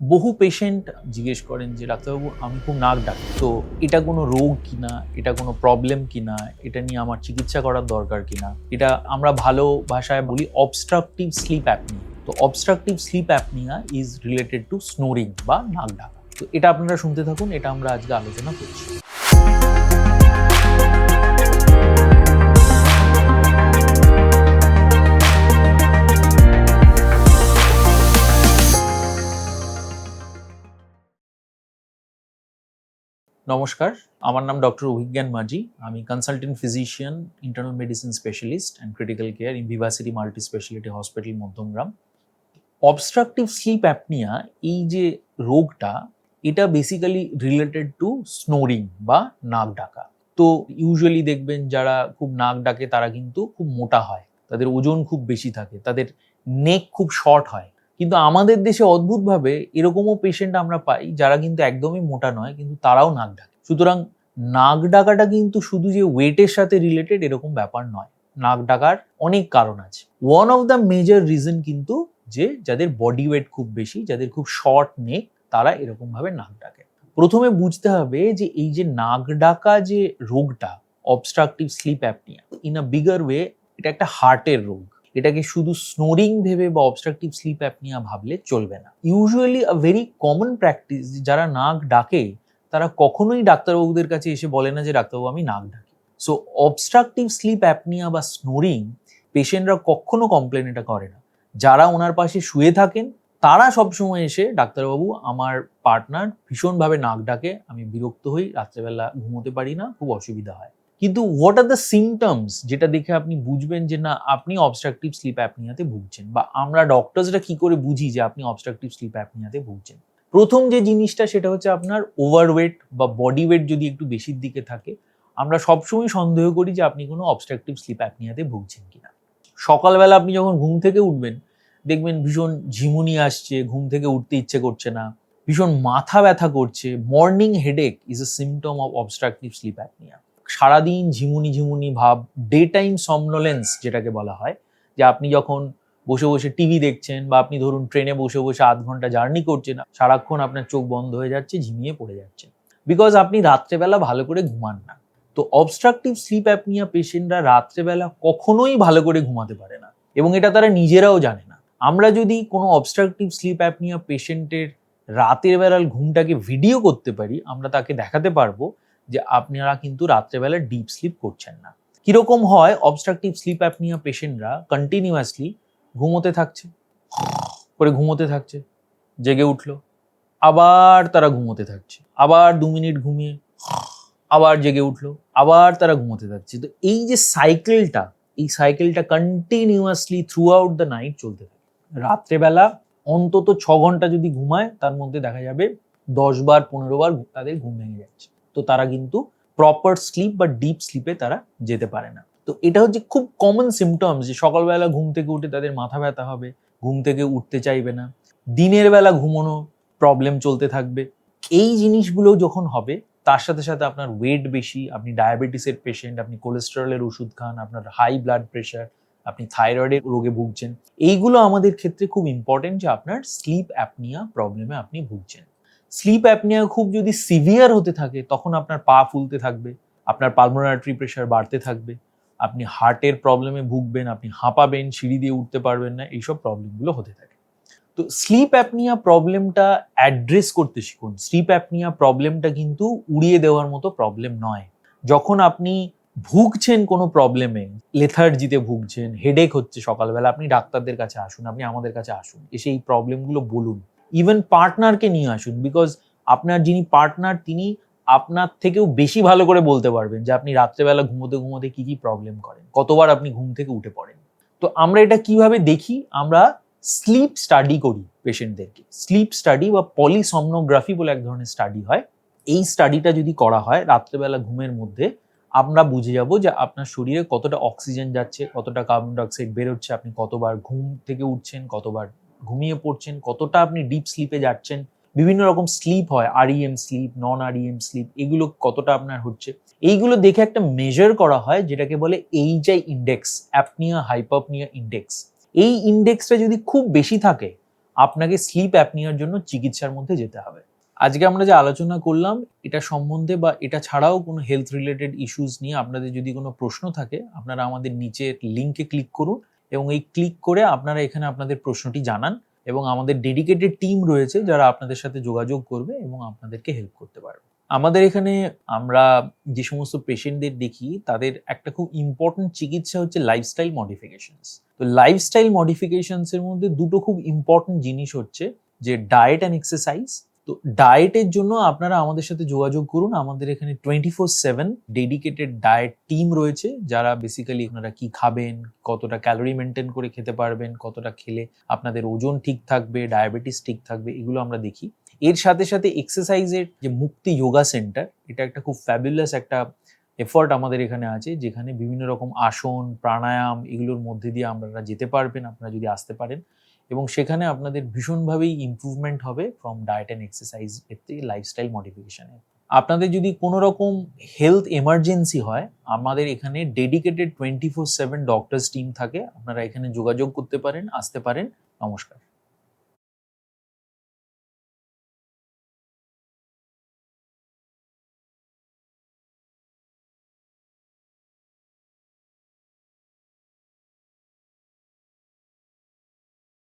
বহু পেশেন্ট জিজ্ঞেস করেন যে, ডাক্তারবাবু, আমি খুব নাক ডাক। তো এটা কোনো রোগ কিনা? এটা কোনো প্রবলেম কিনা? এটা নিয়ে আমার চিকিৎসা করার দরকার কিনা? এটা আমরা ভালো ভাষায় বলি অবস্ট্রাকটিভ স্লিপ অ্যাপনিয়া তো obstructive sleep apnoea is related to snoring বা নাক ডাকা তো এটা আপনারা শুনতে থাকুন, এটা আমরা আজকে আলোচনা করছি। নমস্কার, আমার নাম ডক্টর অভিজ্ঞান মাঝি। আমি consultant physician internal medicine specialist and critical care in Vivacity multi speciality hospital Madhyamgram obstructive sleep apnoea এই যে রোগটা, এটা বেসিক্যালি রিলেটেড টু স্নোরিং বা নাক ডাকা। তো ইউজুয়ালি দেখবেন যারা খুব নাক ডাকে, তারা কিন্তু খুব মোটা হয়। তাদের ওজন খুব বেশি থাকে। তাদের নেক খুব শর্ট হয়। কিন্তু আমাদের দেশে অদ্ভুতভাবে এরকমও পেশেন্ট আমরা পাই যারা কিন্তু একদমই মোটা নয়, কিন্তু তারাও নাক ডাকে। সুতরাং নাক ডাকাটা কিন্তু শুধু যে ওয়েটের সাথে রিলেটেড এরকম ব্যাপার নয়, নাক ডাকার অনেক কারণ আছে। One of the major reason কিন্তু যে যাদের বডি ওয়েট খুব বেশি, যাদের খুব শর্ট নেক তারা এরকম ভাবে নাক ডাকে। প্রথমে বুঝতে হবে যে এই যে নাক ডাকা যে রোগটা obstructive sleep apnoea in a bigger way এটা একটা হার্টের রোগ। এটাকে শুধু স্নোরিং ভেবে বা অবস্ট্রাকটিভ স্লিপ অ্যাপনিয়া ভাবলে চলবে না। Usually a very common practice যারা নাক ডাকে, তারা কখনোই ডাক্তারবাবুদের কাছে এসে বলে না যে, ডাক্তারবাবু, আমি নাক ডাকি। সো অবস্ট্রাকটিভ স্লিপ অ্যাপনিয়া বা স্নোরিং পেশেন্টরা কখনো কমপ্লেন এটা করে না। যারা ওনার পাশে শুয়ে থাকেন, তারা সবসময় এসে, ডাক্তারবাবু, আমার পার্টনার ভীষণভাবে নাক ডাকে, আমি বিরক্ত হই, রাত্রেবেলা ঘুমোতে পারি না, খুব অসুবিধা হয়। কিন্তু হোয়াট আর দ্য সিমটমস যেটা দেখে আপনি বুঝবেন যে না, আপনি অবস্ট্রাকটিভ স্লিপ অ্যাপনিয়াতে ভুগছেন? বা আমরা ডক্টরসরা কি করে বুঝি যে আপনি অবস্ট্রাকটিভ স্লিপ অ্যাপনিয়াতে ভুগছেন? প্রথম যে জিনিসটা সেটা হচ্ছে আপনার ওভারওয়েট বা বডি ওয়েট যদি একটু বেশির দিকে থাকে, আমরা সবসময় সন্দেহ করি যে আপনি কোনো অবস্ট্রাকটিভ স্লিপ অ্যাপনিয়াতে ভুগছেন কিনা। সকালবেলা আপনি যখন ঘুম থেকে উঠবেন, দেখবেন ভীষণ ঝিমুনি আসছে, ঘুম থেকে উঠতে ইচ্ছে করছে না, ভীষণ মাথা ব্যথা করছে morning headache is a symptom of obstructive sleep apnoea সারাদিন ঝিমুনি ঝিমুনি ভাব ডে টাইম সমনোলেন্স যেটাকে বলা হয়, যে আপনি যখন বসে বসে টিভি দেখছেন বা আপনি ধরুন ট্রেনে বসে বসে আধ ঘণ্টা জার্নি করছেন, সারাক্ষণ আপনার চোখ বন্ধ হয়ে যাচ্ছে, ঝিমিয়ে পড়ে যাচ্ছে বিকজ আপনি রাত্রেবেলা ভালো করে ঘুমান না। তো অবস্ট্রাকটিভ স্লিপ অ্যাপনিয়া পেশেন্টরা রাত্রেবেলা কখনোই ভালো করে ঘুমাতে পারে না। এবং এটা তারা নিজেরাও জানে না। আমরা যদি কোনো অবস্ট্রাকটিভ স্লিপ অ্যাপনিয়া পেশেন্টের রাতের বেলার ঘুমটাকে ভিডিও করতে পারি, আমরা তাকে দেখাতে পারব যে আপনারা কিন্তু রাত্রেবেলা ডিপ স্লিপ করছেন না। কীরকম হয় অবস্ট্রাকটিভ স্লিপ অ্যাপনিয়া পেশেন্টরা কন্টিনিউয়াসলি ঘুমোতে থাকছে, করে ঘুমোতে থাকছে, জেগে উঠল, আবার তারা ঘুমোতে থাকছে, আবার দু মিনিট ঘুমিয়ে, আবার জেগে উঠল, আবার তারা ঘুমোতে থাকছে। তো এই যে সাইকেলটা এই সাইকেলটা continuously throughout the night চলতে থাকে। রাত্রেবেলা অন্তত ছ ঘণ্টা যদি ঘুমায়, তার মধ্যে দেখা যাবে দশ বার, পনেরো বার তাদের ঘুম ভেঙে যাচ্ছে। তো তারা কিন্তু প্রপার স্লিপ বা ডিপ স্লিপে তারা যেতে পারে না। তো এটা হচ্ছে খুব কমন সিমটমস যে সকালবেলা ঘুম থেকে উঠে তাদের মাথা ব্যথা হবে, ঘুম থেকে উঠতে চাইবে না, দিনের বেলা ঘুমোনো প্রবলেম চলতে থাকবে। এই জিনিসগুলো যখন হবে, তার সাথে সাথে আপনার ওয়েট বেশি, আপনি ডায়াবেটিসের পেশেন্ট আপনি কোলেস্টেরলের ওষুধ খান, আপনার হাই ব্লাড প্রেশার আপনি থাইরয়েডের রোগে ভুগছেন, এইগুলো আমাদের ক্ষেত্রে খুব ইম্পর্টেন্ট যে আপনার স্লিপ অ্যাপনিয়া প্রবলেমে আপনি ভুগছেন। স্লিপ অ্যাপনিয়া খুব যদি সিভিয়ার হতে থাকে, তখন আপনার পা ফুলতে থাকবে, আপনার পালমোনারি প্রেশার বাড়তে থাকবে, আপনি হার্টের প্রবলেমে ভুগবেন, আপনি হাঁপাবেন, সিঁড়ি দিয়ে উঠতে পারবেন না, এইসব প্রবলেমগুলো হতে থাকে। তো স্লিপ অ্যাপনিয়া প্রবলেমটা অ্যাড্রেস করতে শিখুন। স্লিপ অ্যাপনিয়া প্রবলেমটা কিন্তু উড়িয়ে দেওয়ার মতো প্রবলেম নয়। যখন আপনি ভুগছেন কোনো প্রবলেমে লেথার্জিতে ভুগছেন হেডেক হচ্ছে সকালবেলা, আপনি ডাক্তারদের কাছে আসুন, আপনি আমাদের কাছে আসুন, এসে এই প্রবলেমগুলো বলুন। ইভেন পার্টনারকে নিয়ে আসুন বিকজ আপনার যিনি পার্টনার তিনি আপনার থেকেও বেশি ভালো করে বলতে পারবেন যে আপনি রাত্রেবেলা ঘুমোতে ঘুমোতে কি কি প্রবলেম করেন। কতবার আপনি ঘুম থেকে উঠে পড়েন। তো আমরা এটা কীভাবে দেখি? আমরা স্লিপ স্টাডি করি পেশেন্টদেরকে স্লিপ স্টাডি বা পলিসমনোগ্রাফি বলে এক ধরনের স্টাডি হয়। এই স্টাডিটা যদি করা হয় রাত্রেবেলা ঘুমের মধ্যে, আমরা বুঝে যাব যে আপনার শরীরে কতটা অক্সিজেন যাচ্ছে, কতটা কার্বন ডাইঅক্সাইড বেরোচ্ছে, আপনি কতবার ঘুম থেকে উঠছেন, কতবার ঘুমিয়ে পড়ছেন, কতটা আপনি ডিপ স্লিপে যাচ্ছেন, বিভিন্ন রকম স্লিপ হয় REM sleep non REM sleep এগুলো কতটা আপনার হচ্ছে? এইগুলো দেখে একটা মেজার করা হয়, যেটাকে বলে HI index apnoea hypopnoea index এই ইন্ডেক্সটা যদি খুব বেশি থাকে, আপনাকে স্লিপ অ্যাপনিয়ার জন্য চিকিৎসার মধ্যে যেতে হবে। আজকে আমরা যে আলোচনা করলাম, এটা সম্বন্ধে বা এটা ছাড়াও কোনো হেলথ রিলেটেড ইস্যুস নিয়ে আপনাদের যদি কোনো প্রশ্ন থাকে, আপনারা আমাদের নিচের লিঙ্কে ক্লিক করুন। এবং এই ক্লিক করে আপনারা এখানে আপনাদের প্রশ্নটি জানান এবং আমাদের ডেডিকেটেড টিম রয়েছে যারা আপনাদের সাথে যোগাযোগ করবে এবং আপনাদেরকে হেল্প করতে পারবে। আমাদের এখানে আমরা যে সমস্ত পেশেন্টদের দেখি, তাদের একটা খুব ইম্পর্টেন্ট চিকিৎসা হচ্ছে লাইফস্টাইল মডিফিকেশনস তো লাইফস্টাইল মডিফিকেশনস এর মধ্যে দুটো খুব ইম্পর্টেন্ট জিনিস হচ্ছে যে ডায়েট অ্যান্ড এক্সারসাইজ তো ডায়েটের জন্য আপনারা আমাদের সাথে যোগাযোগ করুন। আমাদের এখানে twenty four seven dedicated diet team রয়েছে, যারা বেসিক্যালি আপনারা কি খাবেন, কতটা ক্যালোরি মেনটেন করে খেতে পারবেন, কতটা খেলে আপনাদের ওজন ঠিক থাকবে ডায়াবেটিস ঠিক থাকবে, এগুলো আমরা দেখি। এর সাথে সাথে এক্সারসাইজের যে মুক্তি যোগা সেন্টার এটা একটা খুব ফ্যাবুলাস একটা এফর্ট আমাদের এখানে আছে, যেখানে বিভিন্ন রকম আসন, প্রাণায়াম এগুলোর মধ্যে দিয়ে আপনারা যেতে পারবেন, আপনারা যদি আসতে পারেন। এবং সেখানে আপনাদের ভীষণভাবেই ইম্প্রুভমেন্ট হবে ফ্রম ডায়েট অ্যান্ড এক্সারসাইজ এর থেকে লাইফস্টাইল মডিফিকেশানে আপনাদের যদি কোনো রকম হেলথ এমার্জেন্সি হয়, আমাদের এখানে dedicated twenty four seven doctors team থাকে। আপনারা এখানে যোগাযোগ করতে পারেন, আসতে পারেন। নমস্কার।